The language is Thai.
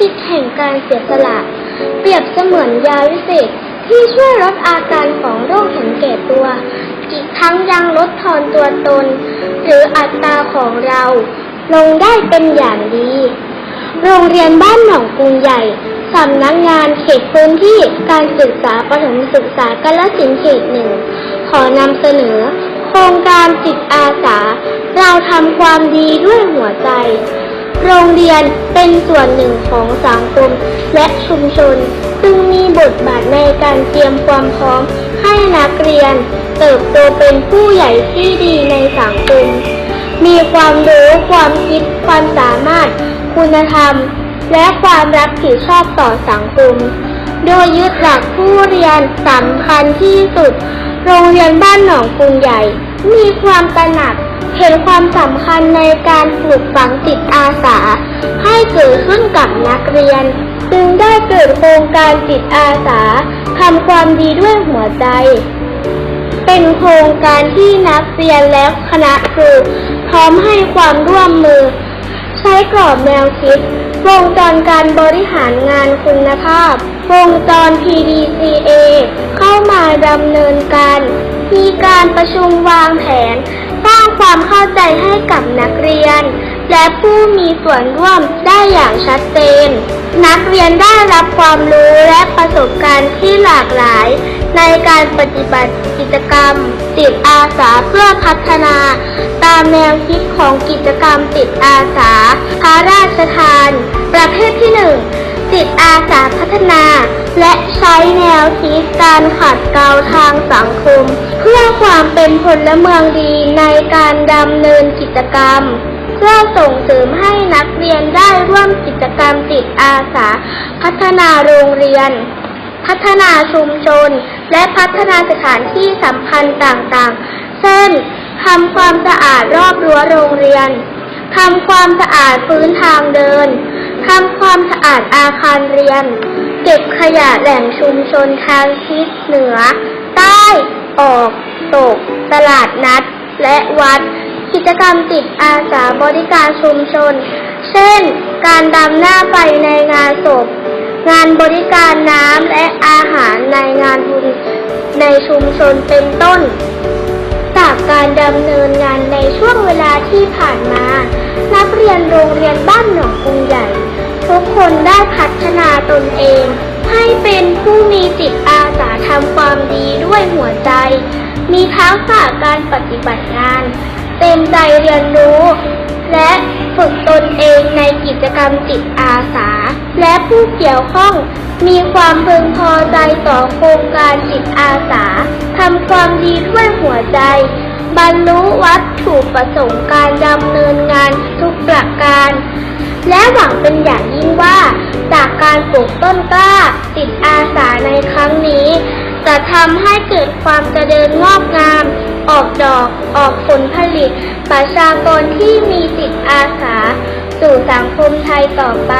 จิตแห่งการเสียสละ เปรียบเสมือนยาวิเศษที่ช่วยลดอาการของโรคเห็นแก่ตัว อีกทั้งยังลดทอนตัวตน หรืออัตราของเรา ลงได้เป็นอย่างดี โรงเรียนบ้านหนองกรุงใหญ่สำนักงงานเขตพื้นที่การศึกษาประถมศึกษากาลสินเขตหนึ่ง ขอนำเสนอ โครงการจิตอาสา เราทำความดีด้วยหัวใจ โรงเรียนเป็นส่วนหนึ่งของสังคมและชุมชน ซึ่งมีบทบาทในการเตรียมความพร้อมให้นักเรียน เติบโตเป็นผู้ใหญ่ที่ดีในสังคม มีความรู้ ความคิด ความสามารถ คุณธรรม และความรับผิดชอบต่อสังคม โดยยึดหลักผู้เรียนสำคัญที่สุด โรงเรียนบ้านหนองกรุงใหญ่ มีความตระหนัก เห็นความสำคัญในการปลูกฝังจิตอาสา ให้เกิดขึ้นกับนักเรียน จึงได้เกิดโครงการจิตอาสาทำความดีด้วยหัวใจ เป็นโครงการที่นักเรียนและคณะครูพร้อมให้ความร่วมมือ ใช้กรอบแนวคิดวงจรการบริหารงานคุณภาพ วงจร PDCA เข้ามาดำเนินการ มีการประชุมวางแผน ความเข้าใจให้กับนักเรียน และผู้มีส่วนร่วมได้อย่างชัดเจน นักเรียนได้รับความรู้และประสบการณ์ที่หลากหลาย ในการปฏิบัติกิจกรรมจิตอาสาเพื่อพัฒนา ตามแนวคิดของกิจกรรมจิตอาสาพระราชทาน ประเภทที่หนึ่งจิตอาสาพัฒนาและใช้แนวคิดการขัดเกลาทางสังคม เพื่อความเป็นพลเมืองดีในการดำเนินกิจกรรม เพื่อส่งเสริมให้นักเรียนได้ร่วมกิจกรรมจิตอาสา พัฒนาโรงเรียน พัฒนาชุมชน และพัฒนาสถานที่สำคัญต่างๆ เช่นทำความสะอาดรอบรั้วโรงเรียนทำความสะอาดพื้นทางเดินทำความสะอาดอาคารเรียน เก็บขยะแหล่งชุมชนทางทิศเหนือ ใต้ออกตก ตลาดนัด และวัด กิจกรรมจิตอาสาบริการชุมชน เช่น การดำหน้าไฟในงานศพ งานบริการน้ำและอาหารในงานบุญในชุมชนเป็นต้น จากการดำเนินงานในช่วงเวลาที่ผ่านมา นักเรียนโรงเรียนบ้านหนอง คนได้พัฒนาตนเอง ให้เป็นผู้มีจิตอาสาทำความดีด้วยหัวใจ มีทักษะการปฏิบัติงาน เต็มใจเรียนรู้ และฝึกตนเองในกิจกรรมจิตอาสา และผู้เกี่ยวข้องมีความพึงพอใจต่อโครงการจิตอาสาทำความดีด้วยหัวใจ บรรลุวัตถุประสงค์การดำเนินงานทุกประการ การปลูกต้นกล้าจิตอาสาในครั้งนี้ จะทำให้เกิดความเจริญงอกงาม ออกดอกออกผลผลิต ประชากรที่มีจิตอาสา สู่สังคมไทยต่อไป